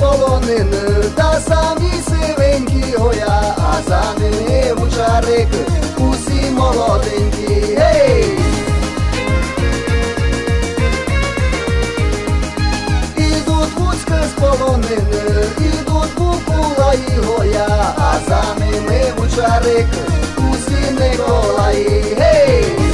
полонини, та самі сивенькі гоя, а за ними вучарики, усі молоденькі. Гей! Ідуть вузька з полонини, ідуть букула і гоя, а за ними вучарики, усі Николаї. Гей!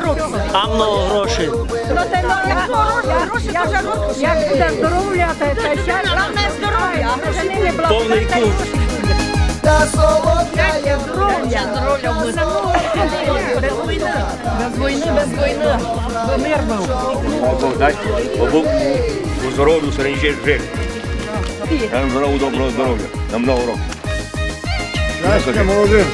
Кохання до 100 років. А много грошей. Я буде здоров'я, та щастя. Головне здоров'я, а гроші Повний круг. та солодка я Здоров'я, здоров'я буде. Без війни, без війни. Бо мир був. Бог дай, Бог у здоров'ю серед жити. Нам здоров'я, доброго здоров'я. На много років. Щастя, молодим.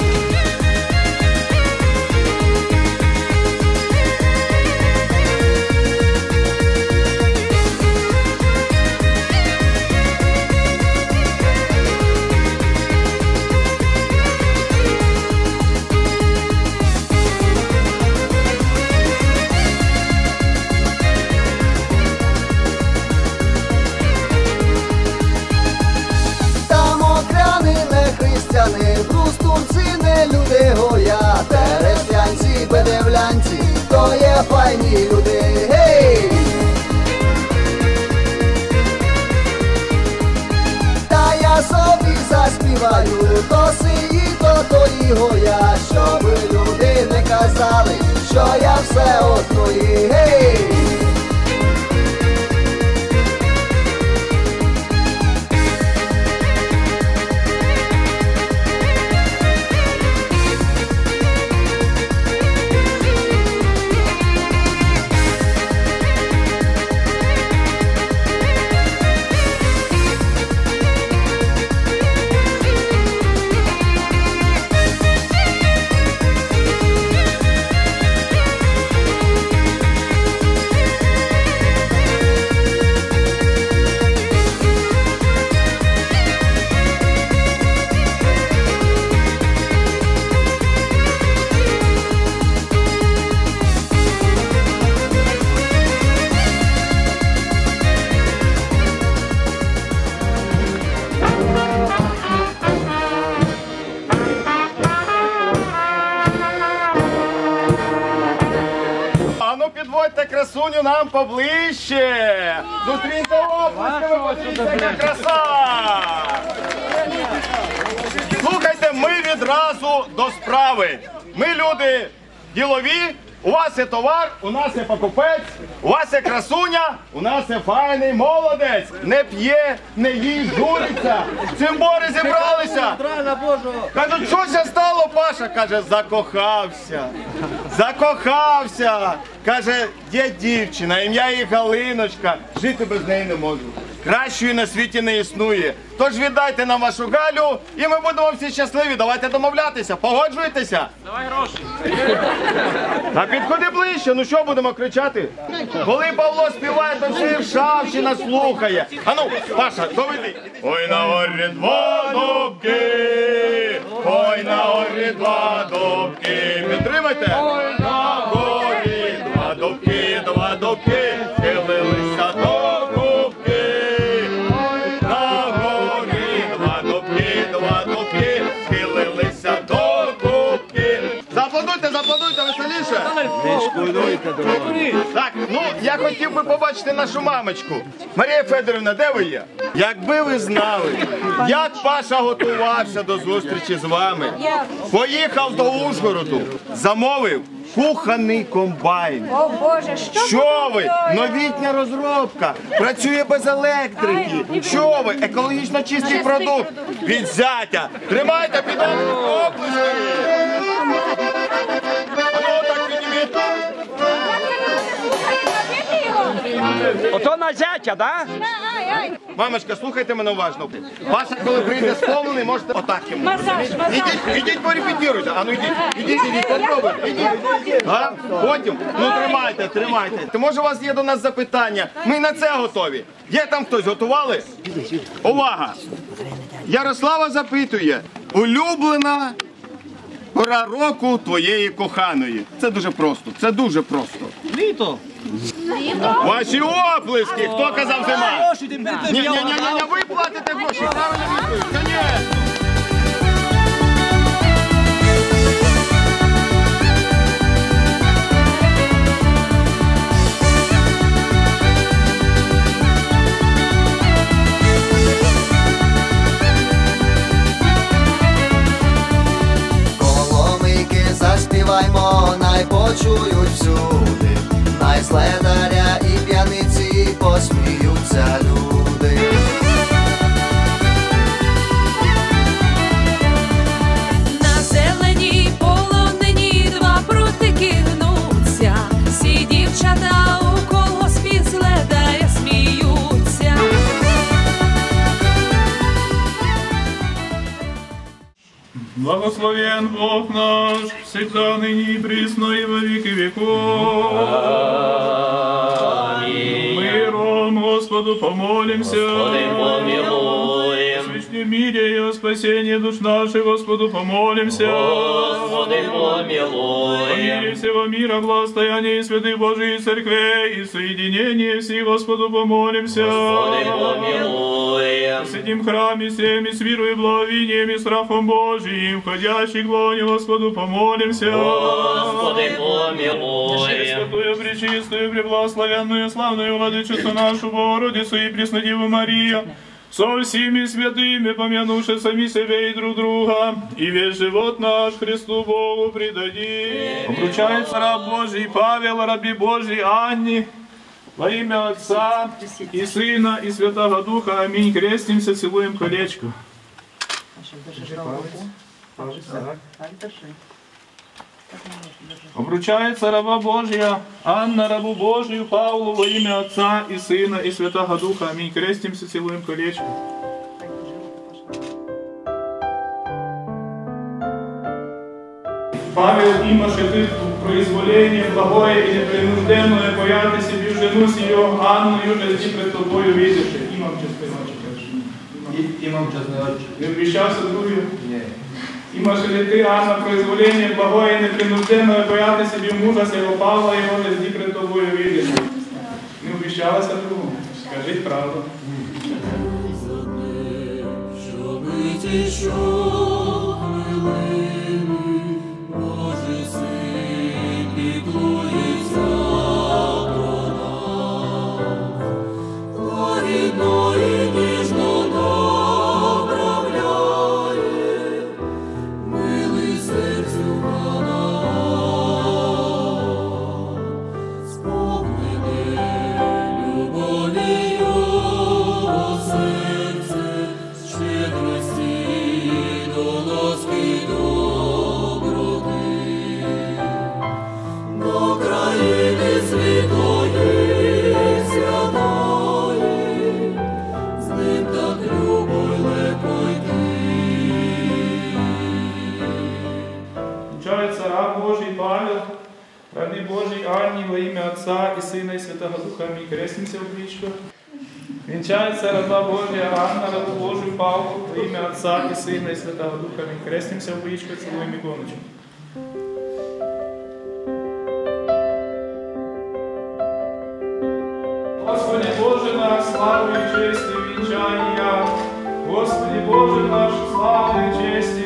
Бедевлянці, то є файні люди. Гей! Та я собі заспіваю, то сиї, то тої гоя, щоб люди не казали, що я все одної. Гей! Нам поближче. Зустріньте оплесками, подивіться, яка краса. Слухайте, ми відразу до справи. Ми люди ділові. У вас є товар, у нас є покупець, у вас є красуня, у нас є файний молодець. Не п'є, не їсть, журиться. Цимбори зібралися. Кажуть, що ся стало, Паша? Каже, закохався. Закохався. Каже, є дівчина, ім'я її Галиночка. Жити без неї не можу. Кращої на світі не існує. Тож віддайте нам вашу Галю, і ми будемо всі щасливі. Давайте домовлятися. Погоджуєтеся? Давай гроші. А підходи ближче, ну що будемо кричати? Коли Павло співає, то всі Ршавщина слухає. Ану, Паша, доведи. Ой на горі два дубки, ой на горі два дубки. Підтримайте. Так, ну я хотів би побачити нашу мамочку. Марія Федорівна, де ви є? Якби ви знали, як Паша готувався до зустрічі з вами, поїхав до Ужгороду, замовив кухонний комбайн. О Боже, що Що ви? Новітня розробка. Працює без електрики. Що ви? Екологічно чистий продукт. Від зятя. Тримайте під оплески. Ото на зятя, да? Мамочка, слухайте мене уважно. Паша, коли прийде сповнений, можете отак йому. Масаж, масаж. Ідіть, ідіть порепетируйте. А ну йдіть, ідіть, ідіть, попробуйте. Ідіть. А? Потім, ну тримайте, тримайте. Ти може у вас є до нас запитання? Ми на це готові. Є там хтось готували? Увага! Ярослава запитує, улюблена пора року твоєї коханої. Це дуже просто. Це дуже просто. Літо. Ваші оплески! Хто казав зима? Ні, ні, ні, ні, ви платите гроші. Правильно відповідь. Коломийки заспіваймо, почують всюди, най следаря і п'яниці посміються люди. На зеленій два прутики гнуться, всі дівчата Благословен Бог наш, всегда ныне и присно и во веки веков. Миром Господу помолимся. Господи, помилуем. Свечне мире и о спасении душ наших, Господу помолимся. Господи, помилуем. О мире всего мира, благостоянии святых Божьих церквей и соединении всех, Господу помолимся. Господи, помилуем. В святим храме всем и с верой, благовением и страхом Божиим, входящих в лоне Господу помолимся. Господи, помилуй. Святую, пречистую, преблагословенную, славную владычицу нашу Богородицу и Преснодеву Марию, со всеми святыми, помянувши сами себя и друг друга, и весь живот наш Христу Богу предадим. Обручается раб Божий Павел, раби Божий Анни, во имя Отца и Сына и Святого Духа. Аминь. Крестимся, целуем колечко. Обручается раба Божья Анна, рабу Божию Павлу во имя Отца и Сына и Святого Духа. Аминь. Крестимся, целуем колечко. Павел има шепит произволение благое и непринужденное пояти себе жену сию Анну южности пред тобою видишь. Имам частиночек. Имам частный Не обещался другую? Нет. Имаш аж на произволение благое и непринужденное боятися себе мужа сего Павла его жди пред тобою видишь? Не обещалась другому? Скажіть правду. Венчается раба Божия Анна, рабу Божию Павлу, во имя Отца и Сына и Святого Духа. Аминь. Крестимся в личку, целуем иконочку. Господи Боже наш, славу и честь и венчания. Господи Боже наш, славу и честь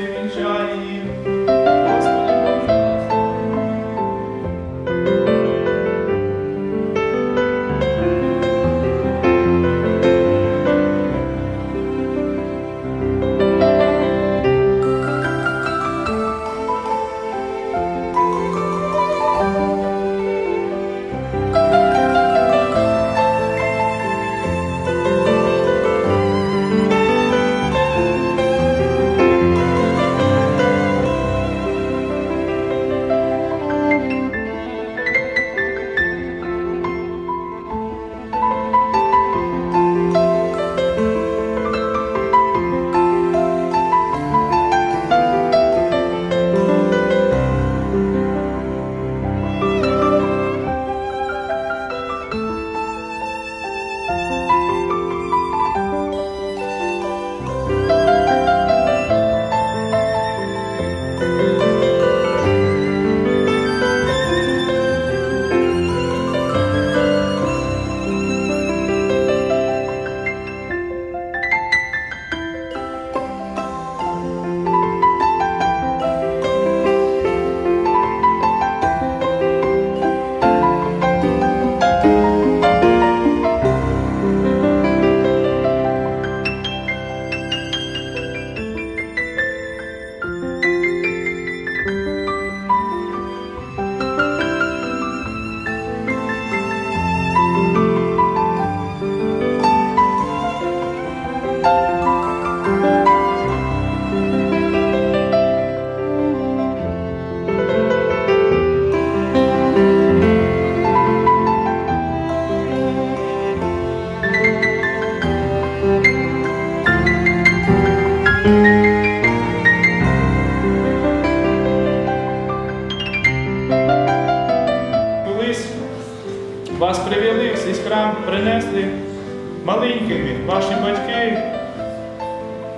ваші батьки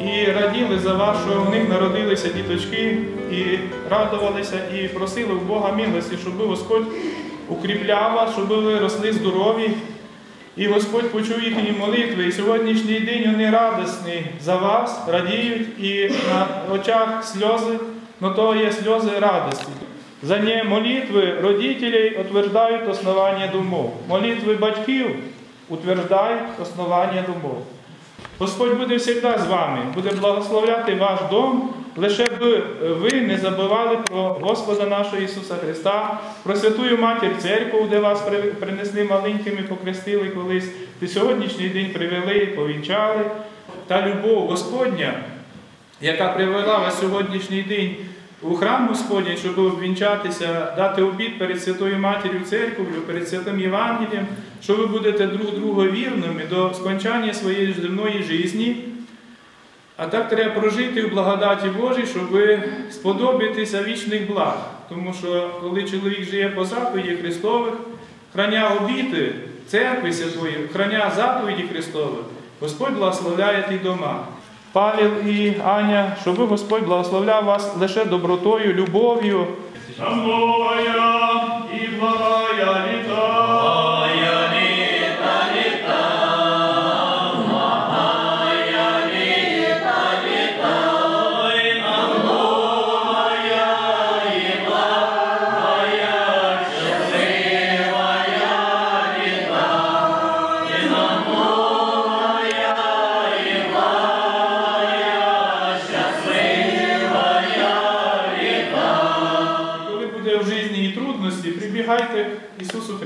і раділи за вас, що в них народилися діточки, і радувалися, і просили у Бога милості, щоб Господь укріпляв вас, щоб ви росли здорові. І Господь почув їхні молитви. І сьогоднішній день вони радісні за вас, радіють, і на очах сльози, но то є сльози радості. За не молитви родителей утверждають основання домов. Молитви батьків утверждають основання домов. Господь буде завжди з вами, буде благословляти ваш дом, лише б ви не забували про Господа нашого Ісуса Христа, про Святую Матір Церкву, де вас принесли маленькими, покрестили колись, ти сьогоднішній день привели, повінчали. Та любов Господня, яка привела вас сьогоднішній день у храм Господній, щоб обвінчатися, дати обід перед Святою Матір'ю Церков'ю, перед Святим Євангелієм, що ви будете друг другу вірними до скончання своєї земної житті. А так треба прожити в благодаті Божій, щоб сподобатися вічних благ. Тому що коли чоловік живе по заповіді Христових, храня обіти церкви святої, храня заповіді Христових, Господь благословляє ті дома. Павел і Аня, щоб Господь благословляв вас лише добротою, любов'ю.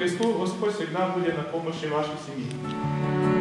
Христу, Господь всегда будет на помощи вашей сім'ї.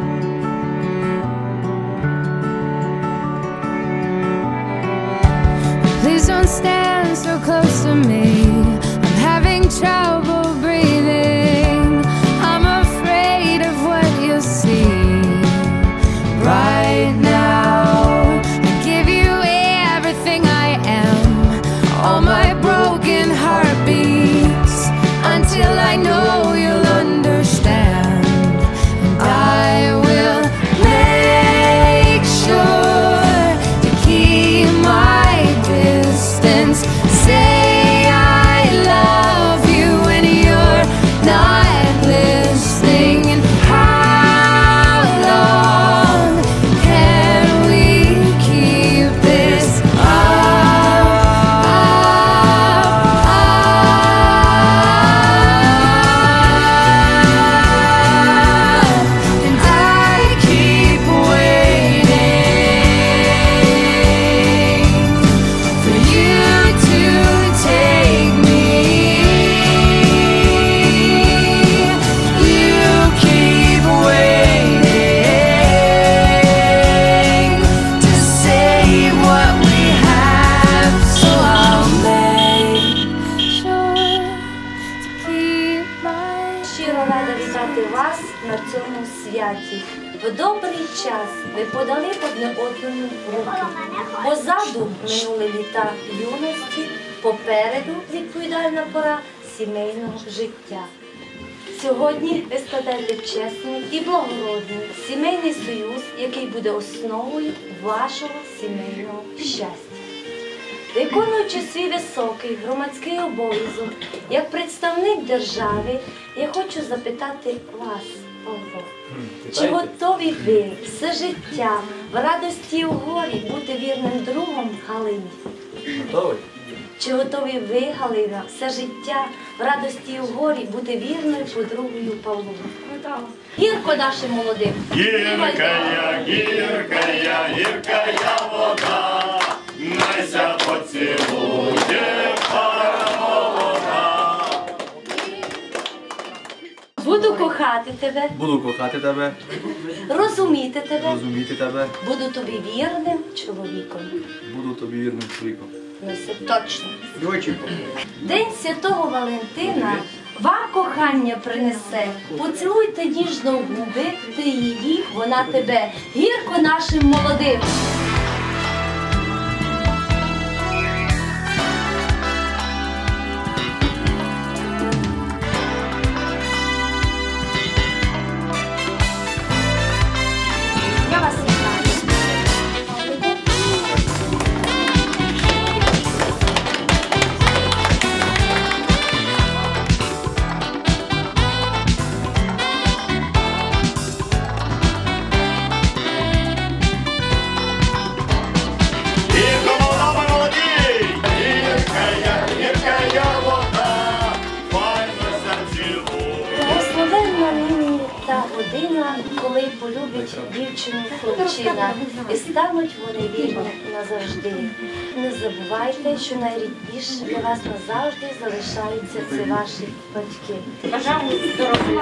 Життя. Сьогодні ви складаєте чесний і благородний сімейний союз, який буде основою вашого сімейного щастя. Виконуючи свій високий громадський обов'язок як представник держави, я хочу запитати вас, Павло, чи готові ви все життя в радості і у горі бути вірним другом Галині? Готовий? Чи готові ви, Галина, все життя в радості і у горі бути вірною подругою Павлу? Гірко нашим молодим. Гіркая, гіркая, гіркая вода, Найся поцілує пара молода. Буду кохати тебе, Буду кохати тебе, розуміти тебе, розуміти тебе, буду тобі вірним чоловіком. буду тобі вірним чоловіком. Ну, це точно. День святого Валентина вам кохання принесе. Поцілуйте ніжно в губи, ти її, вона тебе. Гірко нашим молодим. Дівчину хлопчина, і стануть вони вільні назавжди. Не забувайте, що найрідніше для вас назавжди залишаються це ваші батьки. Бажаю здоров'я,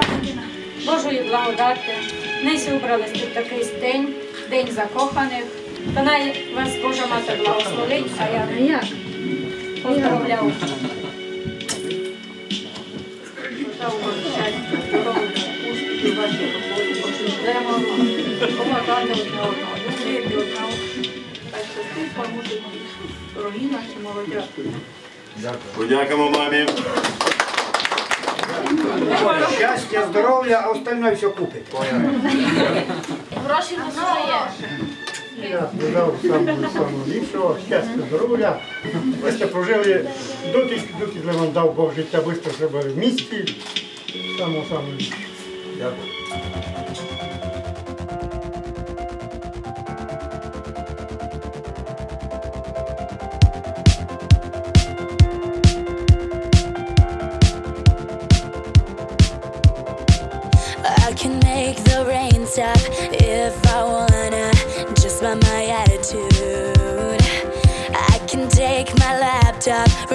Божої благодати. Несі убрались тут такий день, день закоханих. Та най вас Божа мати благословить, а я не поздравляю. Дорогі наші молодяки. Подякуємо мамі. Щастя, здоров'я, а остальное все купить. Гроші не знає. Я самого ліпшого, щастя, здоров'я. Ви сте прожили доти, доки для вам дав Бог життя, швидко себе в місті. Самого ліпшого. Дякую.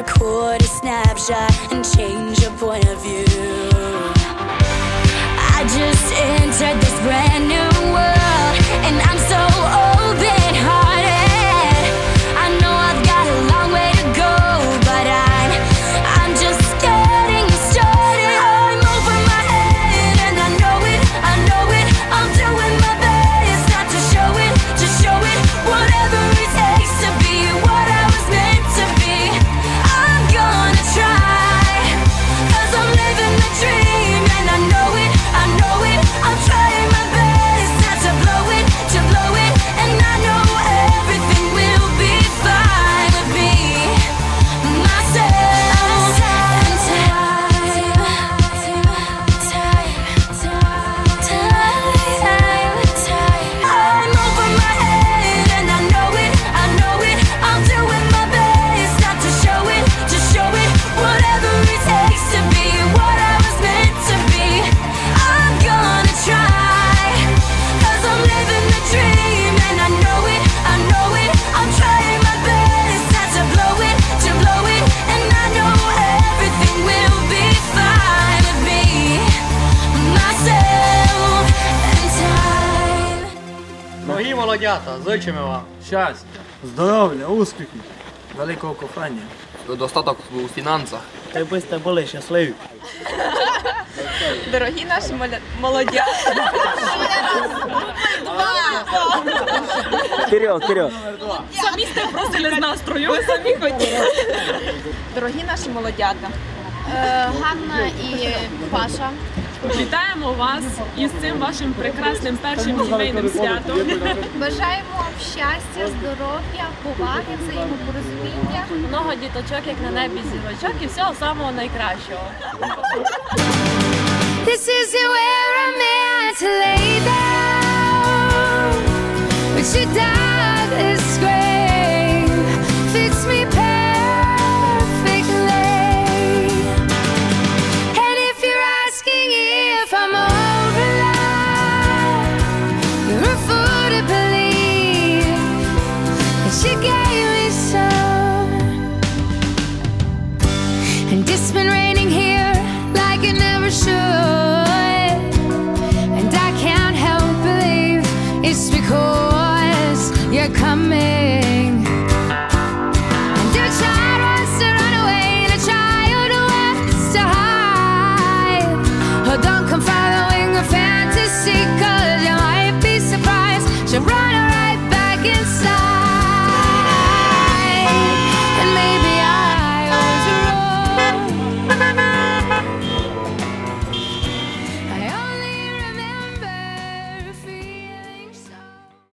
Record Молодята, зичимо вам щастя, здоров'я, успіхів, великого кохання. Достаток у фінансах. Та ви сте були щасливі. Дорогі наші молодя. Вперед, вперед. Самі сте просили з настрою. Ви самі хотіли. Дорогі наші молодята. Ганна і Паша. Вітаємо вас із цим вашим прекрасним першим сімейним святом. Бажаємо вам щастя, здоров'я, поваги, взаємопорозуміння. Много діточок, як на небі зірочок, і всього самого найкращого. This is where I'm meant to lay down. But you die.